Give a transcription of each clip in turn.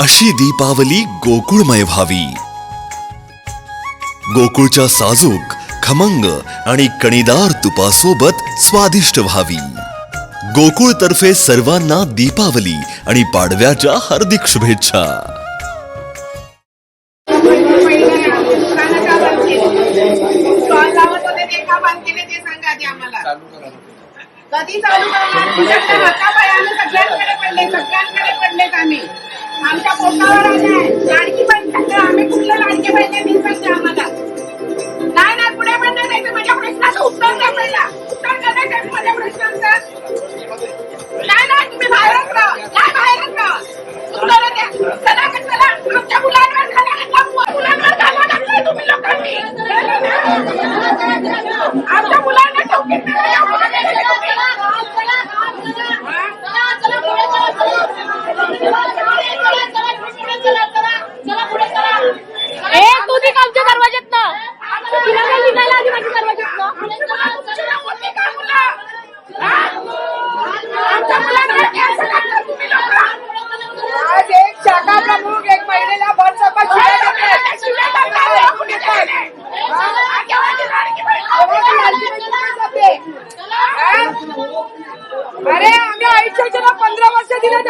अशी दीपावली गोकुळमय व्हावी. गोकुळच्या साजूक खमंग आणि कणीदार तुपासोबत स्वादिष्ट व्हावी. गोकुळ तर्फे सर्वांना दीपावली आणि पाडव्याच्या हार्दिक शुभेच्छा. कधी चालू करणार? लाडकी बहीण सगळं आम्ही कुठलं लाडके बहिणी मी सांगते आम्हाला? नाही नाही पुढे पण नाही द्यायचं. माझ्या प्रश्नाचं उत्तर द्या पहिला. उत्तर द्या माझ्या प्रश्नांचं? नाही नाही तुम्ही बाहेरच राहा नाही बाहेरच राहा उत्तर द्या. चला चला. आमच्या मुलांवर झाला मुलांवर झाला घातलाय तुम्ही लोकांनी. आमच्या मुलांना ठोकीत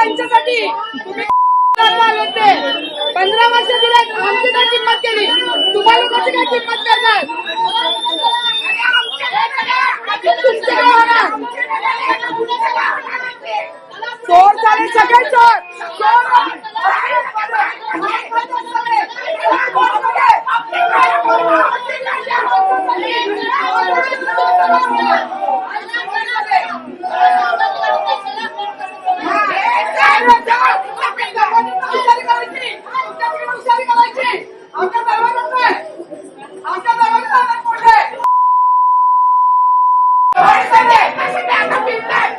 त्यांच्यासाठी तुम्ही करायला पंधरा वर्ष दिले आमची काय किंमत केली? तुम्हाला कशी काय किंमत करणार? तुमचं काय होणार? चोर झाले सगळे चोर भेळ आणि सकस चवीच गोकुळ लई भारी